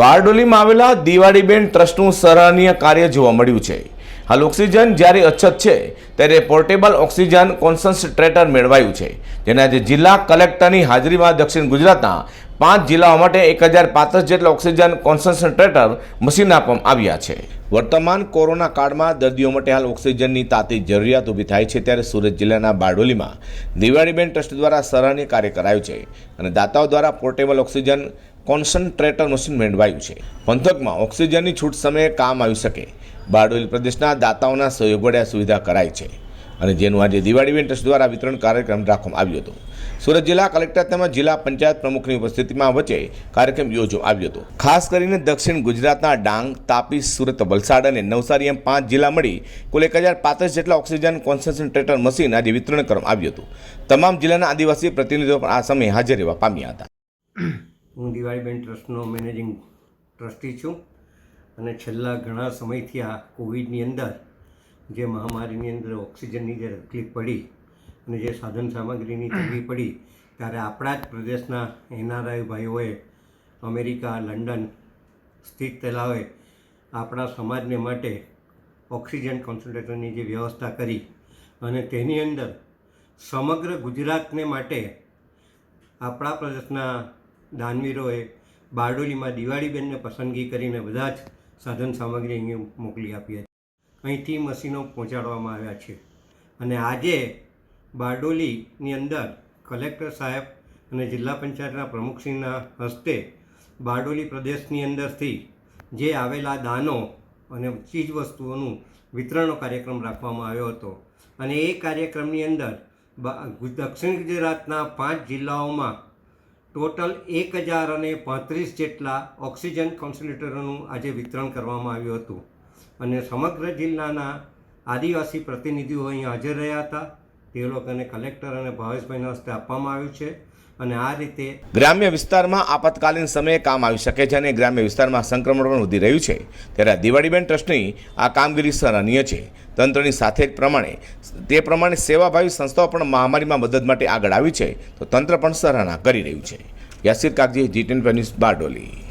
બારડોલીમાં આવેલા દિવાળીબેન ટ્રસ્ટનું સરાહનીય કાર્ય જોવા મળ્યું છે. હાલ ઓક્સિજન જ્યારે અછત છે, ત્યારે પોર્ટેબલ ઓક્સિજન કોન્સન્ટ્રેટર મેળવાયું છે. જેના આજે જિલ્લા કલેક્ટરની હાજરીમાં દક્ષિણ ગુજરાતના પાંચ જિલ્લાઓ માટે એક હજાર પાંત્રીસ જેટલા ઓક્સિજન કોન્સન્ટ્રેટર મશીન આપવામાં આવ્યા છે. વર્તમાન કોરોના કાળમાં દર્દીઓ માટે હાલ ઓક્સિજનની તાતી જરૂરિયાત ઊભી થાય છે, ત્યારે સુરત જિલ્લાના બારડોલીમાં દિવાળીબેન ટ્રસ્ટ દ્વારા સરાહનીય કાર્ય કરાયું છે અને દાતાઓ દ્વારા પોર્ટેબલ ઓક્સિજન કોન્સન્ટ્રેટર મશીન મેળવાયું છે. પંથકમાં ઓક્સિજનની છૂટ સમયે કામ આવી શકે. બારડોલી પ્રદેશના દાતાઓના સહયોગ વડે સુવિધા કરાઈ છે. અને જેનું આજે દિવાળી ટ્રસ્ટ દ્વારા વિતરણ કાર્યક્રમ રાખવામાં આવ્યો હતો. સુરત જિલ્લા કલેક્ટર તેમજ જિલ્લા પંચાયત પ્રમુખની ઉપસ્થિતિમાં વચ્ચે કાર્યક્રમ યોજવામાં આવ્યો હતો. ખાસ કરીને દક્ષિણ ગુજરાતના ડાંગ, તાપી, સુરત, વલસાડ અને નવસારી એમ પાંચ જિલ્લા મળી કુલ એક હજાર પાંત્રીસ જેટલા ઓક્સિજન કોન્સન્ટ્રેટર મશીન આજે વિતરણ કરવામાં આવ્યું હતું. તમામ જિલ્લાના આદિવાસી પ્રતિનિધિઓ પણ આ સમયે હાજર રહેવા પામ્યા હતા. હું દિવાળીબેન ટ્રસ્ટનો મેનેજિંગ ટ્રસ્ટી છું અને છેલ્લા ઘણા સમયથી આ કોવિડની અંદર જે મહામારીની અંદર ઓક્સિજનની જે તકલીફ પડી અને જે સાધન સામગ્રીની તકલીફ પડી, ત્યારે આપણા જ પ્રદેશના એનઆરઆઈ ભાઈઓએ અમેરિકા, લંડન સ્થિત તલાવે આપણા સમાજને માટે ઓક્સિજન કોન્સન્ટ્રેટરની જે વ્યવસ્થા કરી અને તેની અંદર સમગ્ર ગુજરાતને માટે આપણા પ્રદેશના દાનવીરોએ બારડોલીમાં દિવાળીબેનને પસંદગી કરીને બધા જ સાધન સામગ્રી અહીં મોકલી આપી હતી. અહીંથી મશીનો પહોંચાડવામાં આવ્યા છે. અને આજે બારડોલીની અંદર કલેક્ટર સાહેબ અને જિલ્લા પંચાયતના પ્રમુખશ્રીના હસ્તે બારડોલી પ્રદેશની અંદરથી જે આવેલા દાનો અને ચીજવસ્તુઓનું વિતરણનો કાર્યક્રમ રાખવામાં આવ્યો હતો. અને એ કાર્યક્રમની અંદર દક્ષિણ ગુજરાતના પાંચ જિલ્લાઓમાં ટોટલ એક હજાર અને પાંત્રીસ જેટલા ઓક્સિજન કોન્સન્ટ્રેટરોનું આજે વિતરણ કરવામાં આવ્યું હતું. અને સમગ્ર જિલ્લાના આદિવાસી પ્રતિનિધિઓ અહીં હાજર રહ્યા હતા. તે લોકોને કલેક્ટર અને ભાવેશભાઈના હસ્તે આપવામાં આવ્યું છે. અને આ રીતે ગ્રામ્ય વિસ્તારમાં આપાતકાલીન સમયે કામ આવી શકે છે અને ગ્રામ્ય વિસ્તારમાં સંક્રમણ પણ વધી રહ્યું છે. ત્યારે દિવાળીબેન ટ્રસ્ટની આ કામગીરી સરાહનીય છે. તંત્રની સાથે પ્રમાણે, તે પ્રમાણે સેવાભાવી સંસ્થાઓ પણ મહામારીમાં મદદ માટે આગળ આવી છે. તો તંત્ર પણ સરાહના કરી રહ્યું છે. Yasir Kagzi G ten Bardoli.